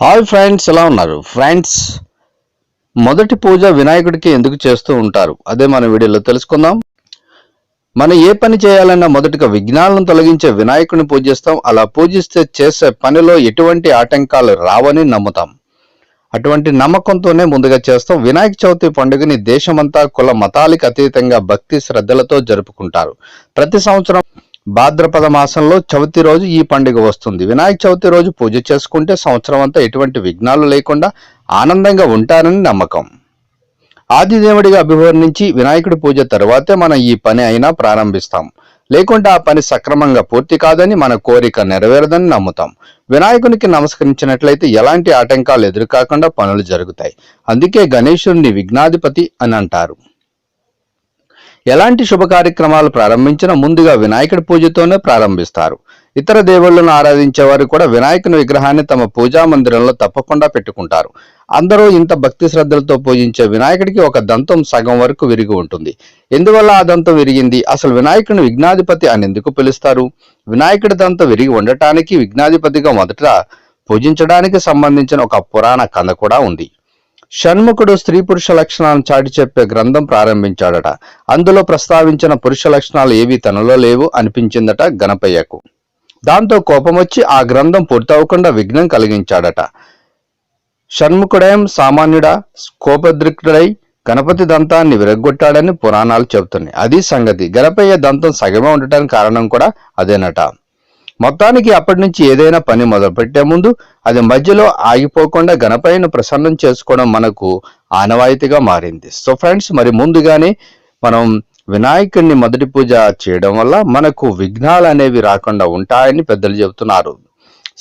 Hi friends ఎలా ఉన్నారు? Friends మొదటి పూజ వినాయకుడికి ఎందుకు చేస్తూ ఉంటారు? అదే మన వీడియోలో తెలుసుకుందాం. మనం ఏ పని చేయాలన్నా మొదటిగా విఘ్నాలను తొలగించే వినాయకుడిని పూజిస్తాం. అలా పూజిస్తే చేసే పనిలో ఎటువంటి ఆటంకాలు రావని నమ్ముతాం. అటువంటి నమ్మకంతోనే ముందుగా చేస్తాం వినాయక చవితి పండుగని దేశమంతా కుల మతాలకు అతీతంగా భక్తి శ్రద్ధలతో జరుపుకుంటారు. ప్రతి సంవత్సరం భాద్రపద మాసంలో చవితి రోజు ఈ పండుగ వస్తుంది. వినాయక చవితి రోజు పూజ చేసుకుంటే సంవత్సరం అంతా ఎటువంటి విఘ్నాలు లేకుండా ఆనందంగా ఉంటారని నమ్మకం. ఆదిదేవుడిగా అభివర్ణించి వినాయకుడి పూజ తర్వాతే మనం ఈ పని అయినా ప్రారంభిస్తాం. లేకుంటే ఆ పని సక్రమంగా పూర్తి కాదని మన కోరిక నెరవేరదని నమ్ముతాం. వినాయకునికి నమస్కరించినట్లయితే ఎలాంటి ఆటంకాలు ఎదురుకాకుండా పనులు జరుగుతాయి. అందుకే గణేశుడిని విఘ్నాధిపతి అని అంటారు. ఎలాంటి శుభ కార్యక్రమాలు ప్రారంభించినా ముందుగా వినాయకుడి పూజతోనే ప్రారంభిస్తారు. ఇతర దేవుళ్ళను ఆరాధించేవారు కూడా వినాయకుని విగ్రహాన్ని తమ పూజా మందిరంలో తప్పకుండా పెట్టుకుంటారు. అందరూ ఇంత భక్తి శ్రద్ధలతో పూజించే వినాయకుడికి ఒక దంతం సగం వరకు విరిగి ఉంటుంది. ఎందువల్ల ఆ దంతం విరిగింది? అసలు వినాయకుని విఘ్నాధిపతి అని ఎందుకు పిలుస్తారు? వినాయకుడి దంతం విరిగి ఉండటానికి విఘ్నాధిపతిగా మొదట పూజించడానికి సంబంధించిన ఒక పురాణ కథ కూడా ఉంది. షణ్ముఖుడు స్త్రీ పురుష లక్షణాలను చాటి చెప్పే గ్రంథం ప్రారంభించాడట. అందులో ప్రస్తావించిన పురుష లక్షణాలు ఏవి తనలో లేవు అనిపించిందట గణపయ్యకు. దాంతో కోపం వచ్చి ఆ గ్రంథం పూర్తవకుండా విఘ్నం కలిగించాడట. షణ్ముఖుడయం సామాన్యుడా? కోపదృక్తుడై గణపతి దంతాన్ని విరగ్గొట్టాడని పురాణాలు చెబుతున్నాయి. అది సంగతి. గణపయ్య దంతం సగమే ఉండటానికి కారణం కూడా అదేనట. మొత్తానికి అప్పటి నుంచి ఏదైనా పని మొదలుపెట్టే ముందు అది మధ్యలో ఆగిపోకుండా గణపయ్యను ప్రసన్నం చేసుకోవడం మనకు ఆనవాయితీగా మారింది. సో ఫ్రెండ్స్ మరి ముందుగానే మనం వినాయకుడిని మొదటి పూజ చేయడం వల్ల మనకు విఘ్నాలు అనేవి రాకుండా ఉంటాయని పెద్దలు చెబుతున్నారు.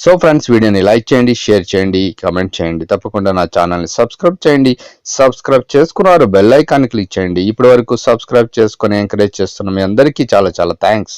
సో ఫ్రెండ్స్ వీడియోని లైక్ చేయండి షేర్ చేయండి కమెంట్ చేయండి. తప్పకుండా నా ఛానల్ని సబ్స్క్రైబ్ చేయండి. సబ్స్క్రైబ్ చేసుకున్నారు బెల్ ఐకాన్ క్లిక్ చేయండి. ఇప్పటి వరకు సబ్స్క్రైబ్ చేసుకొని ఎంకరేజ్ చేస్తున్న మీ అందరికీ చాలా చాలా థ్యాంక్స్.